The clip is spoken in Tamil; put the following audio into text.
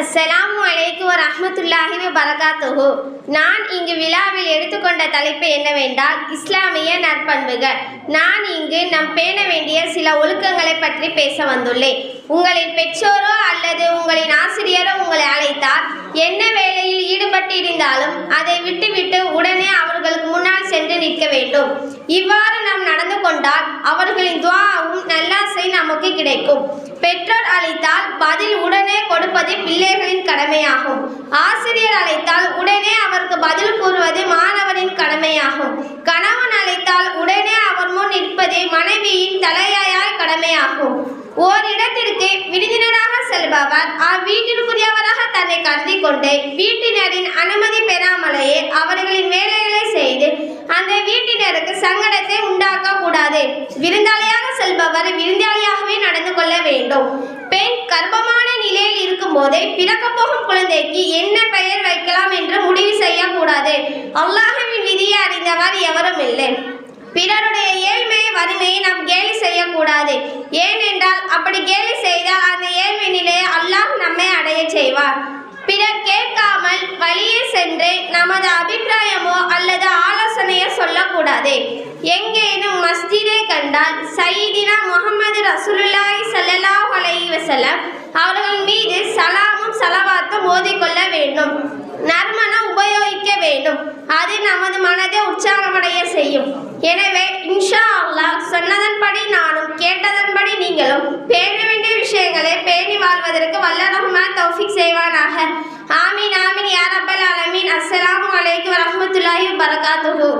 அஸ்ஸலாமு அலைக்கும் வரஹ்மத்துல்லாஹி வபரகாத்துஹு. நான் இங்கு விழாவில் எடுத்துக்கொண்ட தலைப்பு என்னவென்றால் இஸ்லாமிய நற்பண்புகள். நான் இங்கு நம் பேண வேண்டிய சில ஒழுக்கங்களை பற்றி பேச வந்துள்ளேன். உங்களின் பெற்றோரோ அல்லது உங்களின் ஆசிரியரோ உங்களை அழைத்தால் என்ன வேலையில் ஈடுபட்டு இருந்தாலும் அதை விட்டுவிட்டு உடனே அவர்களுக்கு முன்னால் சென்று நிற்க வேண்டும். இவ்வாறு நாம் நடந்து கொண்டால் அவர்களின் துவாவும் நல்லாசை நமக்கு கிடைக்கும். பெற்றோர் அழைத்தால் பதில் உடனே கொடுப்பது பிள்ளைகளின் கடமையாகும். ஆசிரியர் அழைத்தால் உடனே அவருக்கு பதில் கூறுவது மாணவனின் கடமையாகும். கணவன் அழைத்தால் உடனே அவர் முன் நிற்பது மனைவியின் தலையாயால் கடமையாகும். ஓரிடத்திற்கு விருந்தினராக செல்பவர். அவ்வீட்டிற்குரியவராக தன்னை கருதி கொண்டு வீட்டினரின் அனுமதி பெறாமலேயே அவர்களின் வேலைகளை செய்து அந்த வீட்டினருக்கு சங்கடத்தை உண்டாக்க கூடாது விருந்தாளியாக செல்பவர் விருந்தாளியாகவே நடந்து கொள்ள வேண்டும். பெண் கர்ப்பமான நிலை இருக்கும் போதே பிறக்க போகும் குழந்தைக்கு என்ன பெயர் வைக்கலாம் என்று முடிவு செய்யக்கூடாது. அல்லாஹவின் விதியை அறிந்தவர் எவரும் இல்லை. பிறருடைய ஏழ்மையை வறுமையை நாம் கேலி செய்யக்கூடாது. ஏனென்றால் அப்படி கேலி செய்தால் அந்த ஏழ்மை நிலையை அல்லாஹ் நம்மை அடைய செய்வார். பிறர் கேட்காமல் வழியே சென்று நமது அபிப்பிராயமோ அல்லது ஆலோசனையோ சொல்லக்கூடாது. எங்கேனும் மஸ்ஜிதை கண்டால் சையிதினா முகமது ரசூலுல்லாய் ஸல்லல்லாஹு அலைவசலம் அவர்கள் வேண்டும் அது நமது மனதை உற்சாகமடைய செய்யும். எனவே இன்ஷா அல்லாஹ் சொன்னதன்படி நானும் கேட்டதன்படி நீங்களும் பேண வேண்டிய விஷயங்களை பேணி வாழ்வதற்கு வல்ல ரஹ்மான் தௌஃபிக் செய்வானாக. ஆமீன் ஆமீன் யார் அப்பல் அலமீன் அஸ்ஸலாமு அலைக்கும் வரமத்துல்லாஹி வபரகாத்துஹு.